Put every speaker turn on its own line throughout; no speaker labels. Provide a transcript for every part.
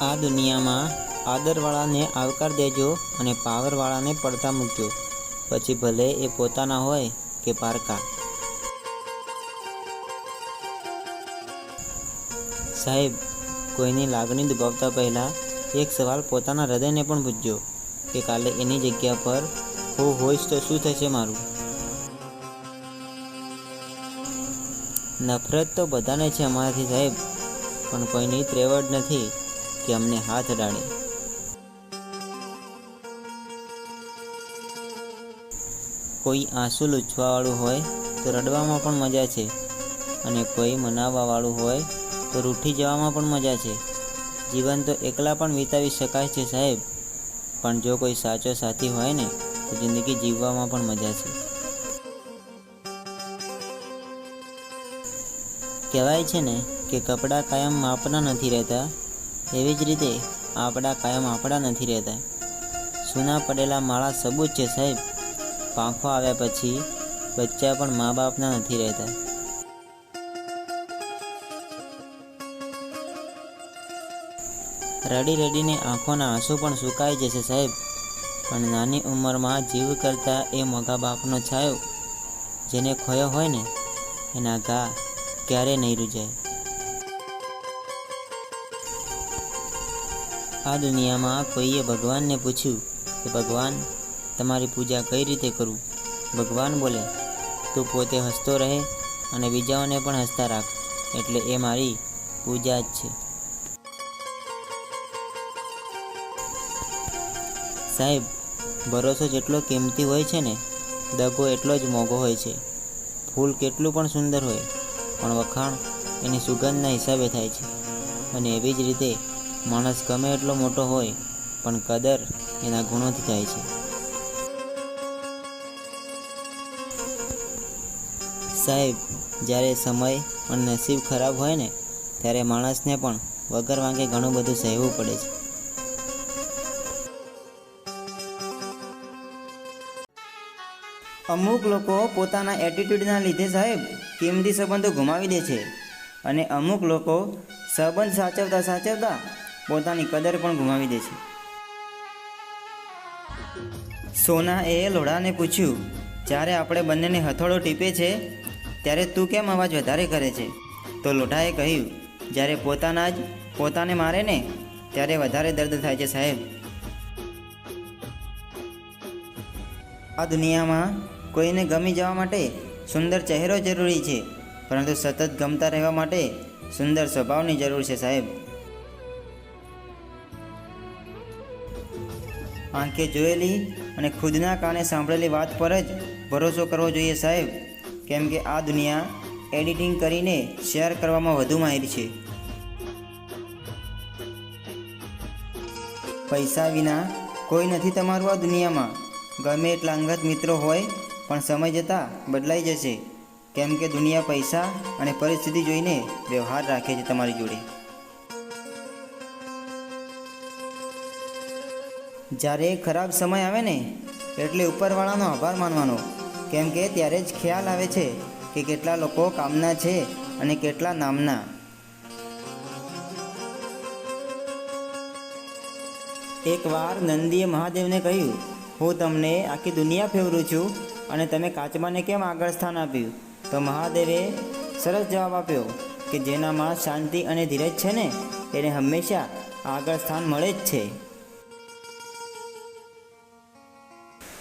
આ દુનિયામાં આદરવાળાને આવકાર દેજો અને પાવરવાળાને પડતા મૂકજો પછી ભલે એ પોતાના હોય કે પારકા. સાહેબ, કોઈની લાગણી દુભાવતા પહેલાં એક સવાલ પોતાના હૃદયને પણ પૂછજો કે કાલે એની જગ્યા પર હું હોઈશ તો શું થશે મારું? નફરત તો બધાને છે અમારાથી સાહેબ, પણ કોઈની ત્રેવડ નથી. કે અમને હાથ અડાડે કોઈ આંસુ લૂછવાવાળું હોય તો રડવામાં પણ મજા છે અને કોઈ મનાવવાવાળું હોય તો રૂઠી જવામાં પણ મજા છે. જીવન તો એકલા પણ વિતાવી શકાય છે સાહેબ, પણ જો કોઈ સાચો સાથી હોય ને, તો જિંદગી જીવવામાં પણ મજા છે. કહેવાય છે ને કે કપડાં કાયમ માપના નથી રહેતા એવી જ રીતે આપણા કાયમ આપણા નથી રહેતા. સૂના પડેલા માળા સબૂત છે સાહેબ. પાંખો આવ્યા પછી બચ્ચા પણ મા બાપના નથી રહેતા. રડી રડીને આંખોના આંસુ પણ સુકાઈ જશે સાહેબ. પણ નાની ઉંમરમાં જીવ કરતા એ મોગા બાપનો છાયો જેને ખોયો હોય ને, એના ઘા ક્યારે નહીં રૂજાય. આ દુનિયામાં કોઈએ ભગવાનને પૂછ્યું કે, ભગવાન, તમારી પૂજા કઈ રીતે કરું? ભગવાન બોલે, તું પોતે હસતો રહે અને બીજાઓને પણ હસતા રાખ, એટલે એ મારી પૂજા જ છે. સાહેબ, ભરોસો જેટલો કિંમતી હોય છે ને, દગો એટલો જ મોંઘો હોય છે. ફૂલ કેટલું પણ સુંદર હોય, પણ વખાણ એની સુગંધના હિસાબે થાય છે. અને એવી જ રીતે માણસ ગમે એટલો મોટો હોય, પણ કદર એના ગુણોથી થાય છે. સાહેબ, જ્યારે સમય અને નસીબ ખરાબ હોય ને, ત્યારે માણસને પણ વગર વાંકે ઘણું બધું સહેવું પડે છે.
અમુક લોકો પોતાના એટીટ્યૂડના લીધે સાહેબ કિંમતી સંબંધો ગુમાવી દે છે? અને અમુક લોકો સંબંધ સાચવતા સાચવતા પોતાની કદર પણ ગુમાવી દે છે. સોનાએ લોઢાને પૂછ્યું, જ્યારે આપણે બંનેને હથોડો ટીપે છે, ત્યારે તું કેમ અવાજ વધારે કરે છે? તો લોઢાએ કહ્યું, જ્યારે પોતાના જ પોતાને મારે ને, ત્યારે વધારે દર્દ થાય છે, સાહેબ. આ દુનિયામાં કોઈને ગમી જવા માટે સુંદર ચહેરો જરૂરી છે, પરંતુ સતત ગમતા રહેવા માટે સુંદર સ્વભાવની જરૂર છે, સાહેબ. આંખે જોયેલી અને ખુદના કાને સાંભળેલી વાત પર જ ભરોસો કરવો જોઈએ સાહેબ. કેમ કે આ દુનિયા એડિટિંગ કરીને શેર કરવામાં વધુ માહિર છે. પૈસા વિના કોઈ નથી તમારું આ દુનિયામાં. ગમે એટલા અંગત મિત્રો હોય, પણ સમય જતાં બદલાઈ જશે. કેમ કે દુનિયા પૈસા અને પરિસ્થિતિ જોઈને વ્યવહાર રાખે છે તમારી જોડે. જ્યારે ખરાબ સમય આવે ને, એટલે ઉપરવાળાનો આભાર માનવાનો. કેમ કે ત્યારે જ ખ્યાલ આવે છે કે કેટલા લોકો કામના છે અને કેટલા નામના. એકવાર નંદીએ મહાદેવને કહ્યું, હું તમને આખી દુનિયા ફેવરું છું અને તમે કાચબાને કેમ આગળ સ્થાન આપ્યું? તો મહાદેવે સરસ જવાબ આપ્યો કે જેનામાં શાંતિ અને ધીરજ છે ને એને હંમેશા આગળ સ્થાન મળે જ છે.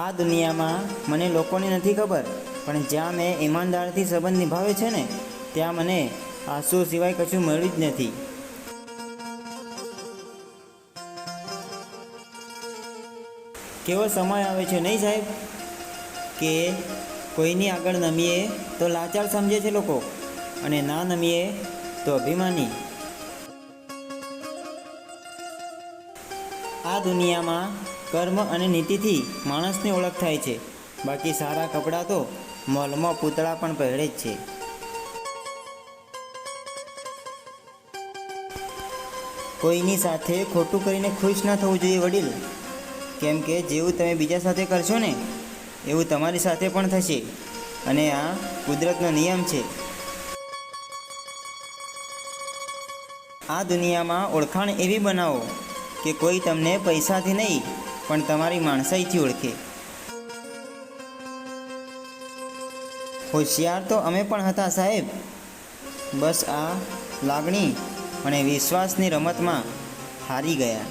આ દુનિયામાં મને લોકોને નથી ખબર, પણ જ્યાં મેં ઈમાનદારથી સંબંધ નિભાવ્યો છે ને, ત્યાં મને આંસુ સિવાય કશું મળ્યું જ નથી. કેવો સમય આવે છે નહીં સાહેબ? કે કોઈની આગળ નમીએ તો લાચાર સમજે છે લોકો, અને ના નમીએ તો અભિમાની. આ દુનિયામાં કર્મ અને નીતિથી માણસની ઓળખ થાય છે. બાકી સારા કપડાં તો મોલમાં પૂતળા પણ પહેરે જ છે. કોઈની સાથે ખોટું કરીને ખુશ ન થવું જોઈએ વડીલ. કેમ કે જેવું તમે બીજા સાથે કરશો ને, એવું તમારી સાથે પણ થશે. અને આ કુદરતનો નિયમ છે. આ દુનિયામાં ઓળખાણ એવી બનાવો કે કોઈ તમને પૈસાથી નહીં પણ તમારી માણસાઈથી ઓળખે. હોશિયાર તો અમે પણ હતા સાહેબ. બસ આ લાગણી અને વિશ્વાસની રમતમાં હારી ગયા.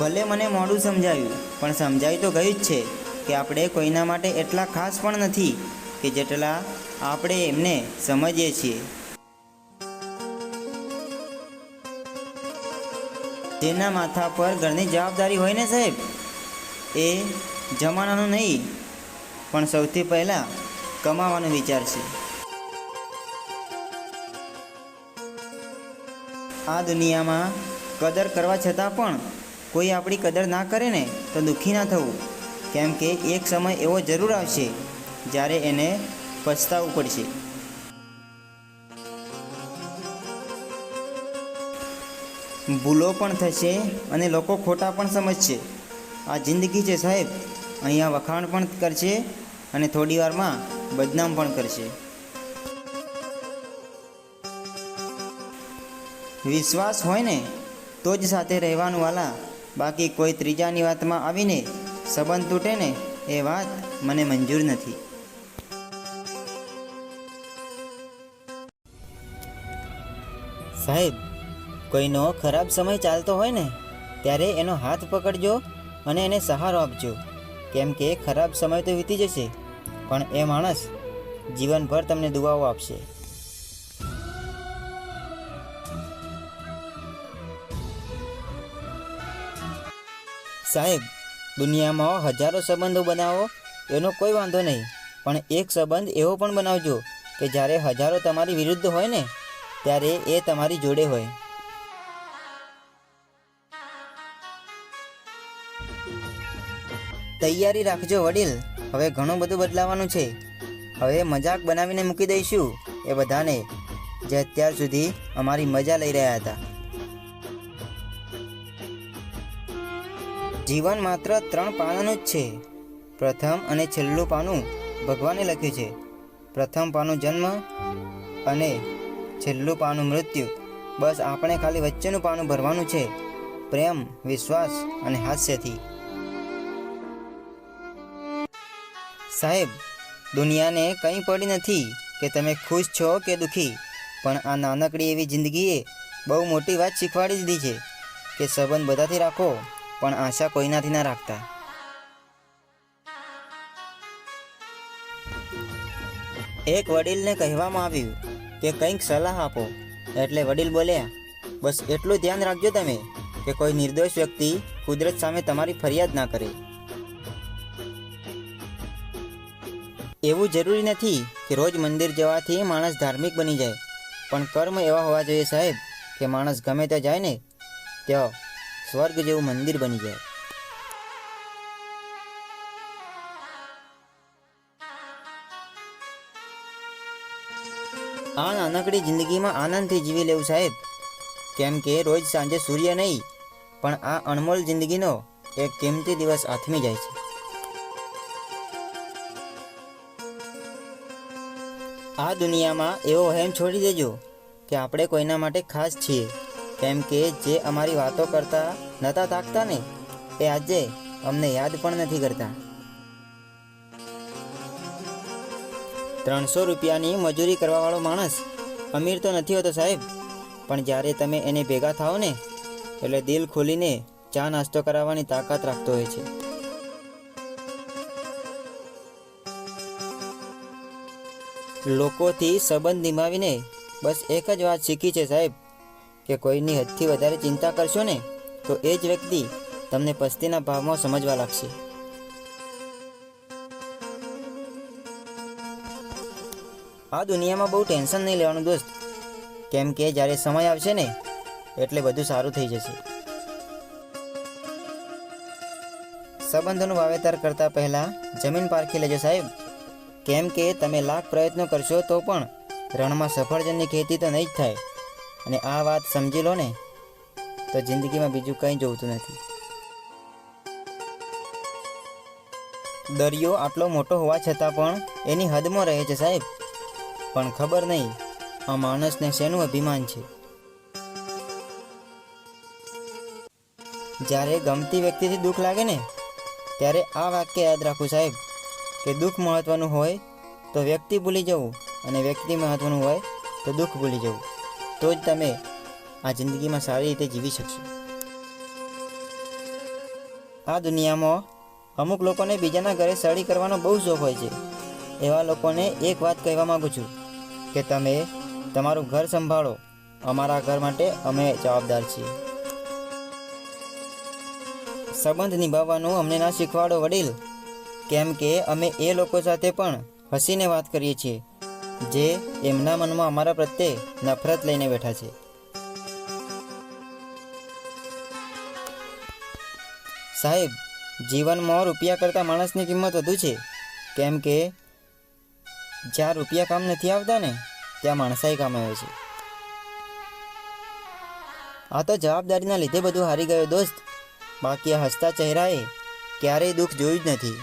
ભલે મને મોડું સમજાયું, પણ સમજાવી તો ગયું જ છે કે આપણે કોઈના માટે એટલા ખાસ પણ નથી કે જેટલા આપણે એમને સમજીએ છીએ. જેના માથા પર ઘરની જવાબદારી હોય ને સાહેબ? એ જમાનાનું નહીં, પણ સૌથી પહેલાં કમાવાનો વિચાર છે. આ દુનિયામાં કદર કરવા છતાં પણ કોઈ આપણી કદર ના કરે ને તો દુઃખી ના થવું. કેમ કે એક સમય એવો જરૂર આવશે જ્યારે એને પછતાવવું પડશે. ભૂલો પણ થશે અને લોકો ખોટા પણ સમજશે. આ જિંદગી છે સાહેબ. અહીંયા વખાણ પણ કરશે અને થોડી વારમાં બદનામ પણ કરશે. વિશ્વાસ હોય ને, તો જ સાથે રહેવાનું વાલા. બાકી કોઈ ત્રીજાની વાતમાં આવીને સંબંધ તૂટે ને, એ વાત મને મંજૂર નથી. સાહેબ કોઈનો ખરાબ સમય ચાલતો હોય ને, ત્યારે એનો હાથ પકડજો અને એને સહારો આપજો. કેમ કે ખરાબ સમય તો વીતી જશે, પણ એ માણસ જીવનભર તમને દુઆઓ આપશે. સાહેબ, દુનિયામાં હજારો સંબંધો બનાવો, એનો કોઈ વાંધો નહીં, પણ એક સંબંધ એવો પણ બનાવજો કે જ્યારે હજારો તમારી વિરુદ્ધ હોય ને, ત્યારે એ તમારી જોડે હોય. તૈયારી રાખજો વડીલ. હવે ઘણું બધું બદલાવાનું છે. હવે મજાક બનાવીને મૂકી દઈશું એ બધાને, જે અત્યાર સુધી અમારી મજા લઈ રહ્યા હતા. જીવન માત્ર ત્રણ પાનાનું જ છે. પ્રથમ અને છેલ્લું પાનું ભગવાને લખ્યું છે. પ્રથમ પાનું જન્મ અને છેલ્લું પાનું મૃત્યુ. બસ આપણે ખાલી વચ્ચેનું પાનું ભરવાનું છે. પ્રેમ, વિશ્વાસ અને હાસ્યથી. સાહેબ, દુનિયાને કંઈ પડી નથી કે તમે ખુશ છો કે દુઃખી, પણ આ નાનકડી એવી જિંદગીએ બહુ મોટી વાત શીખવાડી દીધી છે કે સંબંધ બધાથી રાખો, પણ આશા કોઈનાથી ના રાખતા. એક વડીલને કહેવામાં આવ્યું કે કંઈક સલાહ આપો, એટલે વડીલ બોલ્યા, બસ એટલું ધ્યાન રાખજો તમે કે કોઈ નિર્દોષ વ્યક્તિ કુદરત સામે તમારી ફરિયાદ ના કરે. એવું જરૂરી નથી કે રોજ મંદિર જવાથી માણસ ધાર્મિક બની જાય. પણ કર્મ એવા હોવા જોઈએ સાહેબ કે માણસ ગમે ત્યાં જાય ને, ત્યાં સ્વર્ગ જેવું મંદિર બની જાય. આ નાનકડી જિંદગીમાં આનંદથી જીવી લેવું સાહેબ. કેમ કે રોજ સાંજે સૂર્ય નહીં, પણ આ અણમોલ જિંદગીનો એક કિંમતી દિવસ આથમી જાય છે. આ દુનિયામાં એવો વહેમ છોડી દેજો કે આપણે કોઈના માટે ખાસ છીએ. કેમ કે જે અમારી વાતો કરતા નહોતા તાકતા ને, એ આજે અમને યાદ પણ નથી કરતા. ત્રણસો રૂપિયાની મજૂરી કરવાવાળો માણસ અમીર તો નથી હોતો સાહેબ. પણ જ્યારે તમે એને ભેગા થાઓ ને એટલે દિલ ખોલીને ચા નાસ્તો કરાવવાની તાકાત રાખતો હોય છે. લોકોથી સંબંધ નિમાવીને બસ એક જ વાત શીખી છે સાહેબ, કે કોઈની હદથી વધારે ચિંતા કરશો ને, તો એ જ વ્યક્તિ તમને પસ્તીના ભાવમાં સમજવા લાગશે. આ દુનિયામાં બહુ ટેન્શન નહીં લેવાનું દોસ્ત. કેમ કે જ્યારે સમય આવશે ને, એટલે બધું સારું થઈ જશે. સંબંધોનું વાવેતર કરતાં પહેલાં જમીન પારખી લેજો સાહેબ. કેમ કે તમે લાખ પ્રયત્નો કરશો તો પણ રણમાં સફરજનની ખેતી તો નહીં જ થાય. અને આ વાત સમજી લો ને, તો જિંદગીમાં બીજું કંઈ જોતું નથી. દરિયો આટલો મોટો હોવા છતાં પણ એની હદમાં રહે છે સાહેબ. પણ ખબર નહીં, આ માણસને શેનું અભિમાન છે? જ્યારે ગમતી વ્યક્તિથી દુઃખ લાગે ને, ત્યારે આ વાક્ય યાદ રાખવું સાહેબ. કે દુઃખ મહત્ત્વનું હોય તો વ્યક્તિ ભૂલી જવું અને વ્યક્તિ મહત્ત્વનું હોય તો દુઃખ ભૂલી જવું. તો જ તમે આ જિંદગીમાં સારી રીતે જીવી શકશો. આ દુનિયામાં અમુક લોકોને બીજાના ઘરે સળી કરવાનો બહુ શોખ હોય છે. એવા લોકોને એક વાત કહેવા માગું છું કે તમે તમારું ઘર સંભાળો. અમારા ઘર માટે અમે જવાબદાર છીએ. સંબંધ નિભાવવાનું અમને ના શીખવાડો વડીલ. કેમ કે અમે એ લોકો સાથે પણ હસીને વાત કરીએ છીએ, જે એમના મનમાં અમારા પ્રત્યે નફરત લઈને બેઠા છે. સાહેબ, જીવનમાં રૂપિયા કરતાં માણસની કિંમત વધુ છે. કેમ કે જ્યાં રૂપિયા કામ નથી આવતા ને, ત્યાં માણસાઈ કામ આવે છે. આ તો જવાબદારીના લીધે બધું હારી ગયો દોસ્ત. બાકી આ હસતા ચહેરાએ ક્યારેય દુઃખ જોયું જ નથી.